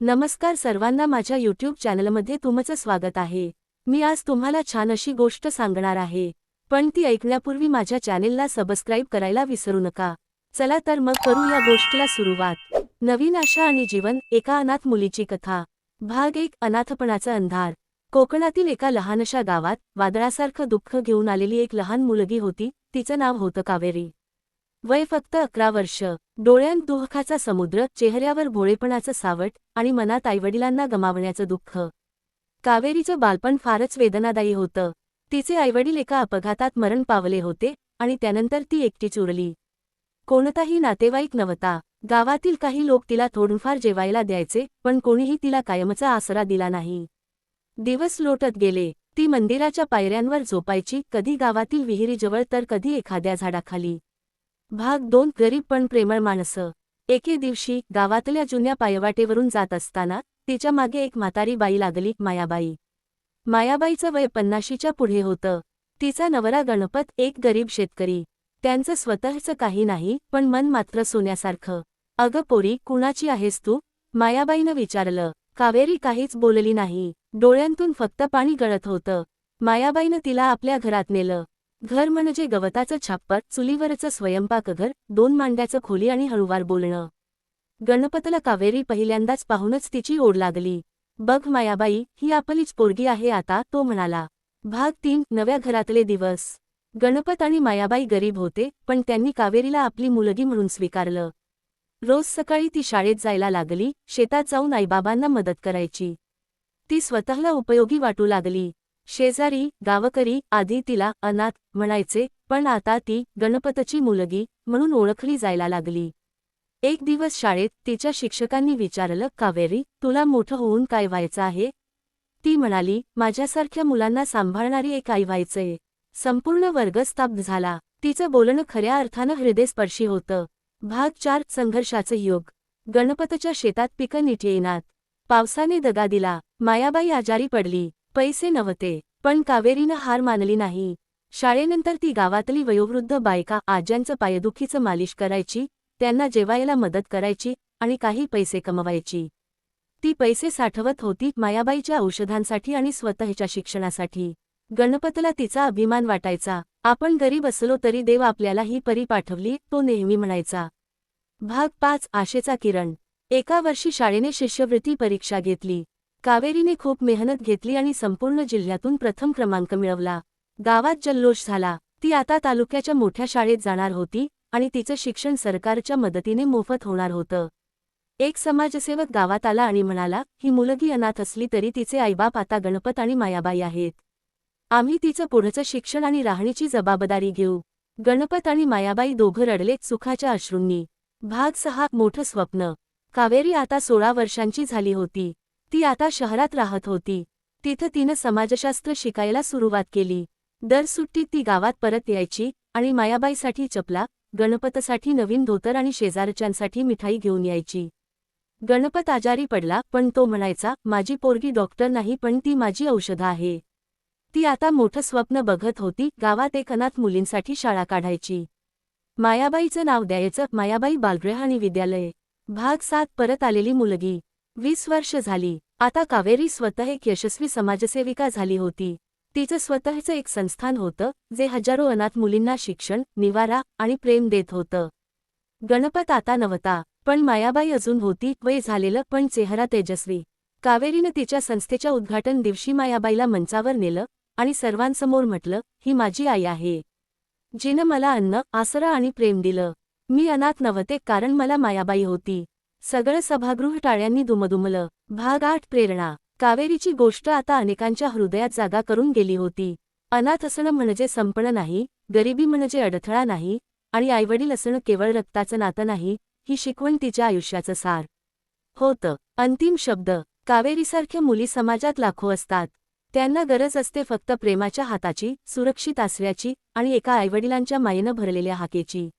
नमस्कार सर्वांना माझ्या यूट्यूब चॅनलमध्ये तुमचं स्वागत आहे. मी आज तुम्हाला छान अशी गोष्ट सांगणार आहे. पण ती ऐकण्यापूर्वी माझ्या चॅनेलला सबस्क्राईब करायला विसरू नका. चला तर मग करू या गोष्टीला सुरुवात. नवीन आशा आणि जीवन एका अनाथ मुलीची कथा. भाग एक अनाथपणाचा अंधार. कोकणातील एका लहानशा गावात वादळासारखं दुःख घेऊन आलेली एक लहान मुलगी होती. तिचं नाव होतं कावेरी. वय फक्त अकरा वर्ष. डोळ्यांत दुःखाचा समुद्र चेहऱ्यावर भोळेपणाचं सावट आणि मनात आईवडिलांना गमावण्याचं दुःख. कावेरीचं बालपण फारच वेदनादायी होतं. तिचे आईवडील एका अपघातात मरण पावले होते आणि त्यानंतर ती एकटीच उरली कोणताही नातेवाईक नव्हता. गावातील काही लोक तिला थोडंफार जेवायला द्यायचे पण कोणीही तिला कायमचा आसरा दिला नाही. दिवस लोटत गेले. ती मंदिराच्या पायऱ्यांवर झोपायची कधी गावातील विहिरीजवळ तर कधी एखाद्या झाडाखाली. भाग दोन गरीब पण प्रेमळ माणसं. एके दिवशी गावातल्या जुन्या पायवाटेवरून जात असताना तिच्यामागे एक म्हातारी बाई लागली मायाबाई. मायाबाईचं वय पन्नाशीच्या पुढे होतं. तिचा नवरा गणपत एक गरीब शेतकरी. त्यांचं स्वतःचं काही नाही पण मन मात्र सोन्यासारखं. अगं पोरी कुणाची आहेस तू? मायाबाईनं विचारलं. कावेरी काहीच बोलली नाही. डोळ्यांतून फक्त पाणी गळत होतं. मायाबाईनं तिला आपल्या घरात नेलं. घर म्हणजे गवताचं छाप्पर चुलीवरचं स्वयंपाकघर दोन मांड्याचं खोली आणि हळुवार बोलणं. गणपतला कावेरी पहिल्यांदाच पाहूनच तिची ओढ लागली. बघ मायाबाई ही आपलीच पोरगी आहे आता तो म्हणाला. भाग तीन नव्या घरातले दिवस. गणपत आणि मायाबाई गरीब होते पण त्यांनी कावेरीला आपली मुलगी म्हणून स्वीकारलं. रोज सकाळी ती शाळेत जायला लागली शेतात जाऊन आईबाबांना मदत करायची. ती स्वतःला उपयोगी वाटू लागली. शेजारी गावकरी आधी तिला अनाथ म्हणायचे पण आता ती गणपतची मुलगी म्हणून ओळखली जायला लागली. एक दिवस शाळेत तिच्या शिक्षकांनी विचारलं कावेरी तुला मोठं होऊन काय व्हायचं आहे? ती म्हणाली माझ्यासारख्या मुलांना सांभाळणारी एक आई व्हायचंय. संपूर्ण वर्ग स्तब्ध झाला. तिचं बोलणं खऱ्या अर्थानं हृदयस्पर्शी होतं. भाग चार संघर्षाचं योग. गणपतच्या शेतात पिकं नीट येईनात. पावसाने दगा दिला. मायाबाई आजारी पडली. पैसे नव्हते पण कावेरीनं हार मानली नाही. शाळेनंतर ती गावातली वयोवृद्ध बायका आज्यांचं पायदुखीचं मालिश करायची त्यांना जेवायला मदत करायची आणि काही पैसे कमवायची. ती पैसे साठवत होती मायाबाईच्या औषधांसाठी आणि स्वतःच्या शिक्षणासाठी. गणपतला तिचा अभिमान वाटायचा आपण गरीब असलो तरी देव आपल्याला ही परी पाठवली तो नेहमी म्हणायचा. भाग पाच आशेचा किरण. एका वर्षी शाळेने शिष्यवृत्ती परीक्षा घेतली. कावेरीने खूप मेहनत घेतली आणि संपूर्ण जिल्ह्यातून प्रथम क्रमांक मिळवला. गावात जल्लोष झाला. ती आता तालुक्याच्या मोठ्या शाळेत जाणार होती आणि तिचं शिक्षण सरकारच्या मदतीने मोफत होणार होतं. एक समाजसेवक गावात आला आणि म्हणाला ही मुलगी अनाथ असली तरी तिचे आईबाप आता गणपत आणि मायाबाई आहेत. आम्ही तिचं पुढचं शिक्षण आणि राहणीची जबाबदारी घेऊ. गणपत आणि मायाबाई दोघं रडलेत सुखाच्या अश्रूंनी. भाग सहा मोठं स्वप्न. कावेरी आता सोळा वर्षांची झाली होती. ती आता शहरात राहत होती. तिथं तिनं समाजशास्त्र शिकायला सुरुवात केली. दर सुट्टीत ती गावात परत यायची आणि मायाबाईसाठी चपला गणपतसाठी नवीन धोतर आणि शेजारच्यांसाठी मिठाई घेऊन यायची. गणपत आजारी पडला पण तो म्हणायचा माझी पोरगी डॉक्टर नाही पण ती माझी औषधं आहे. ती आता मोठं स्वप्न बघत होती गावात एक अनाथ मुलींसाठी शाळा काढायची. मायाबाईचं नाव द्यायचं मायाबाई बालगृह आणि विद्यालय. भाग सात परत आलेली मुलगी. वीस वर्ष झाली. आता कावेरी स्वतः एक यशस्वी समाजसेविका झाली होती. तिचं स्वतःचं एक संस्थान होतं जे हजारो अनाथ मुलींना शिक्षण निवारा आणि प्रेम देत होतं. गणपत आता नव्हता पण मायाबाई अजून होती वय झालेलं पण चेहरा तेजस्वी. कावेरीनं तिच्या संस्थेच्या उद्घाटन दिवशी मायाबाईला मंचावर नेलं आणि सर्वांसमोर म्हटलं ही माझी आई आहे. जिनं मला अन्न आसरा आणि प्रेम दिलं. मी अनाथ नव्हते कारण मला मायाबाई होती. सगळं सभागृह टाळ्यांनी दुमदुमलं. भाग आठ प्रेरणा. कावेरीची गोष्ट आता अनेकांच्या हृदयात जागा करून गेली होती. अनाथ असणं म्हणजे संपणं नाही गरिबी म्हणजे अडथळा नाही आणि आईवडील असणं केवळ रक्ताचं नातं नाही ही शिकवण तिच्या आयुष्याचं सार. होतं. अंतिम शब्द. कावेरीसारख्या मुली समाजात लाखो असतात. त्यांना गरज असते फक्त प्रेमाच्या हाताची सुरक्षित आसऱ्याची आणि एका आईवडिलांच्या मायेनं भरलेल्या हाकेची.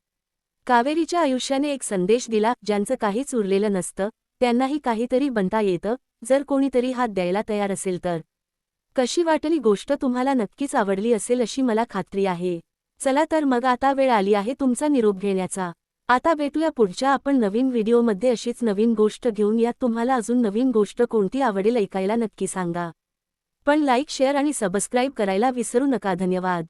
कावेरीच्या आयुष्याने एक संदेश दिला ज्यांचं काहीच उरलेलं नसतं त्यांनाही काहीतरी बनता येतं जर कोणीतरी हात द्यायला तयार असेल तर. कशी वाटली गोष्ट तुम्हाला नक्कीच आवडली असेल अशी मला खात्री आहे. चला तर मग आता वेळ आली आहे तुमचा निरोप घेण्याचा. आता भेटूया पुढच्या आपण नवीन व्हिडिओमध्ये अशीच नवीन गोष्ट घेऊन यात तुम्हाला अजून नवीन गोष्ट कोणती आवडेल ऐकायला नक्की सांगा. पण लाईक शेअर आणि सबस्क्राईब करायला विसरू नका धन्यवाद.